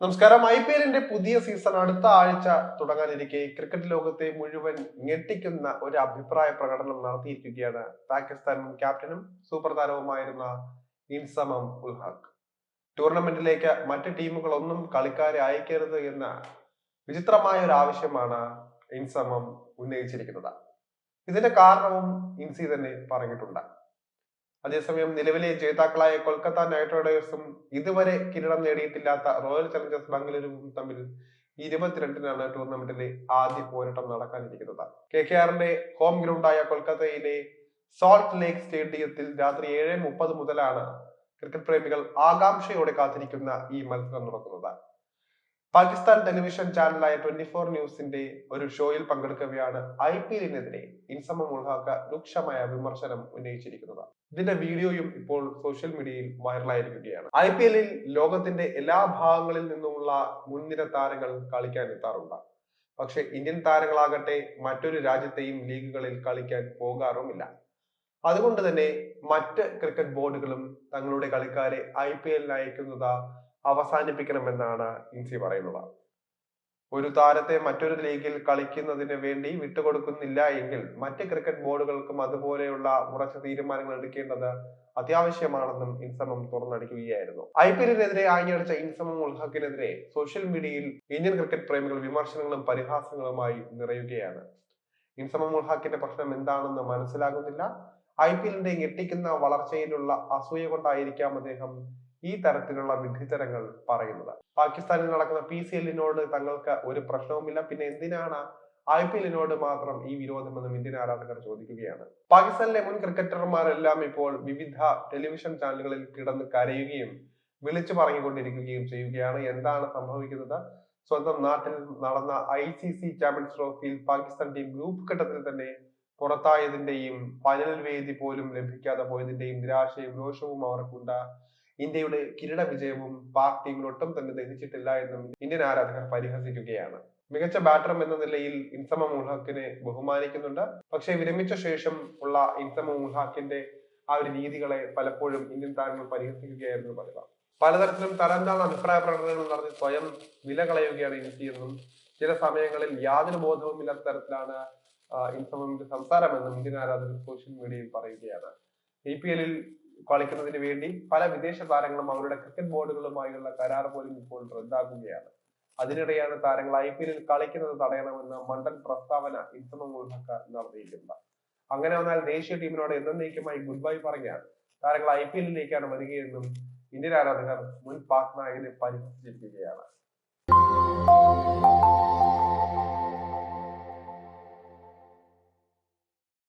നമസ്കാരം. I P എല്ലിന്റെ പുതിയ സീസൺ അടുത്ത ആഴ്ച തുടങ്ങാനിരിക്കെ. ക്രിക്കറ്റ് ലോകത്തെ മുഴുവൻ ഞെട്ടിക്കുന്ന ഒരു അഭിപ്രായ പ്രകടനം നടത്തിയിരിക്കുകയാണ് പാകിസ്ഥാൻ മുൻ ക്യാപ്റ്റനും സൂപ്പർ താരവുമായിരുന്ന ഇൻസമം ഉൽ ഹക്ക് ടൂർണമെന്റിലേക്ക് മറ്റ് ടീമുകളൊന്നും കളിക്കാരെ അയക്കരുത് എന്ന വിചിത്രമായ ഒരു ആവശ്യമാണ് ഇൻസമം ഉന്നയിച്ചിരിക്കുന്നത്. ഇതിന്റെ കാരണവും ഇൻസി തന്നെ പറഞ്ഞിട്ടുണ്ട്. അതേസമയം നിലവിലെ ജേതാക്കളായ കൊൽക്കത്ത നൈറ്റ് റൈഡേഴ്സും ഇതുവരെ കിരീടം നേടിയിട്ടില്ലാത്ത റോയൽ ചലഞ്ചേഴ്സ് ബംഗളൂരുവും തമ്മിൽ ഇരുപത്തിരണ്ടിനാണ് ടൂർണമെന്റിലെ ആദ്യ പോരാട്ടം നടക്കാനിരിക്കുന്നത്. കെ കെ ആറിന്റെ ഹോം ഗ്രൗണ്ടായ കൊൽക്കത്തയിലെ സോൾട്ട് ലേക്ക് സ്റ്റേഡിയത്തിൽ രാത്രി ഏഴ് മുപ്പത് മുതലാണ് ക്രിക്കറ്റ് പ്രേമികൾ ആകാംക്ഷയോടെ കാത്തിരിക്കുന്ന ഈ മത്സരം നടക്കുന്നത്. പാകിസ്ഥാൻ ടെലിവിഷൻ ചാനലായ ട്വന്റി ഫോർ ന്യൂസിന്റെ ഒരു ഷോയിൽ പങ്കെടുക്കവെയാണ് ഐ പി എല്ലിനെതിരെ ഇൻസമ മുൾഹാക്ക രൂക്ഷമായ വിമർശനം ഉന്നയിച്ചിരിക്കുന്നത്. ഇതിന്റെ വീഡിയോയും ഇപ്പോൾ സോഷ്യൽ മീഡിയയിൽ വൈറലായിരിക്കുകയാണ്. ഐ പി എല്ലിൽ ലോകത്തിന്റെ എല്ലാ ഭാഗങ്ങളിൽ നിന്നുമുള്ള മുൻനിര താരങ്ങൾ കളിക്കാൻ എത്താറുണ്ട്. പക്ഷെ ഇന്ത്യൻ താരങ്ങളാകട്ടെ മറ്റൊരു രാജ്യത്തെയും ലീഗുകളിൽ കളിക്കാൻ പോകാറുമില്ല. അതുകൊണ്ട് തന്നെ മറ്റ് ക്രിക്കറ്റ് ബോർഡുകളും തങ്ങളുടെ കളിക്കാരെ ഐ പി എല്ലിൽ അയക്കുന്നത് അവസാനിപ്പിക്കണമെന്നാണ് ഇൻസി പറയുന്നത്. ഒരു താരത്തെ മറ്റൊരു ലീഗിൽ കളിക്കുന്നതിന് വേണ്ടി വിട്ടുകൊടുക്കുന്നില്ല എങ്കിൽ മറ്റ് ക്രിക്കറ്റ് ബോർഡുകൾക്കും അതുപോലെയുള്ള ഉറച്ച തീരുമാനങ്ങൾ എടുക്കേണ്ടത് അത്യാവശ്യമാണെന്നും ഇൻസമം തുറന്നടിക്കുകയായിരുന്നു. ഐ പി എല്ലിനെതിരെ ആഞ്ഞടിച്ച ഇൻസമം ഉൾഹക്കിനെതിരെ സോഷ്യൽ മീഡിയയിൽ ഇന്ത്യൻ ക്രിക്കറ്റ് പ്രേമികൾ വിമർശനങ്ങളും പരിഹാസങ്ങളുമായി നിറയുകയാണ്. ഇൻസമം ഉൾഹക്കിന്റെ പ്രശ്നം എന്താണെന്ന് മനസ്സിലാകുന്നില്ല. ഐ പി എല്ലിന്റെ ഞെട്ടിക്കുന്ന വളർച്ചയിലുള്ള അസൂയ കൊണ്ടായിരിക്കാം അദ്ദേഹം ഈ തരത്തിലുള്ള വിഡ്ഢിത്തരങ്ങൾ പറയുന്നത്. പാകിസ്ഥാനിൽ നടക്കുന്ന പി സി എല്ലിനോട് തങ്ങൾക്ക് ഒരു പ്രശ്നവുമില്ല. പിന്നെ എന്തിനാണ് ഐ പി എല്ലിനോട് മാത്രം ഈ വിരോധമെന്നും ഇന്ത്യൻ ആരാധകർ ചോദിക്കുകയാണ്. പാകിസ്ഥാനിലെ മുൻ ക്രിക്കറ്റർമാരെല്ലാം ഇപ്പോൾ വിവിധ ടെലിവിഷൻ ചാനലുകളിൽ കിടന്ന് കരയുകയും വിളിച്ചു പറഞ്ഞുകൊണ്ടിരിക്കുകയും ചെയ്യുകയാണ്. എന്താണ് സംഭവിക്കുന്നത്? സ്വന്തം നാട്ടിൽ നടന്ന ഐ സി സി ചാമ്പ്യൻസ് ട്രോഫിയിൽ പാകിസ്ഥാൻ ടീം ഗ്രൂപ്പ് ഘട്ടത്തിൽ തന്നെ പുറത്തായതിന്റെയും ഫൈനൽ വേദി പോലും ലഭിക്കാതെ പോയതിന്റെയും നിരാശയും രോഷവും അവർക്കുണ്ട് ഇന്ത്യയുടെ കിരീട വിജയവും പാക് ടീമിന് ഒട്ടും തന്നെ ദഹിച്ചിട്ടില്ല എന്നും ഇന്ത്യൻ ആരാധകർ പരിഹസിക്കുകയാണ്. മികച്ച ബാറ്റർ എന്ന നിലയിൽ ഇൻസമ മുൽഹക്കിനെ ബഹുമാനിക്കുന്നുണ്ട്. പക്ഷെ വിരമിച്ച ശേഷം ഉള്ള ഇൻസമ മുൽഹക്കിന്റെ ആ ഒരു രീതികളെ പലപ്പോഴും ഇന്ത്യൻ താരങ്ങൾ പരിഹസിക്കുകയായിരുന്നു പതിവ്. പലതരത്തിലും തരംതാണ അഭിപ്രായ പ്രകടനങ്ങൾ നടത്തി സ്വയം വില കളയുകയാണ് ഇന്ത്യയെന്നും ചില സമയങ്ങളിൽ യാതൊരു ബോധവുമില്ലാത്ത തരത്തിലാണ് ഇൻസമിന്റെ സംസാരമെന്നും ഇന്ത്യൻ ആരാധകർ സോഷ്യൽ മീഡിയയിൽ പറയുകയാണ്. ഐ പി എല്ലിൽ കളിക്കുന്നതിന് വേണ്ടി പല വിദേശ താരങ്ങളും അവരുടെ ക്രിക്കറ്റ് ബോർഡുകളുമായുള്ള കരാർ പോലും ഇപ്പോൾ റദ്ദാക്കുകയാണ്. അതിനിടെയാണ് താരങ്ങൾ ഐ പി എല്ലിൽ കളിക്കുന്നത് തടയണമെന്ന മണ്ടൻ പ്രസ്താവന ഇൻസമ മുൾഹക്ക നടത്തിയിട്ടുണ്ട് അങ്ങനെ വന്നാൽ ദേശീയ ടീമിനോട് എന്നേക്കുമായി ഗുഡ് ബൈ പറഞ്ഞാൽ താരങ്ങൾ ഐ പി എല്ലിലേക്കാണ് വരികയെന്നും ഇന്ത്യൻ ആരാധകർ മുൻ പാക് നായകനെ പരിഹസിച്ചിരിക്കുകയാണ്.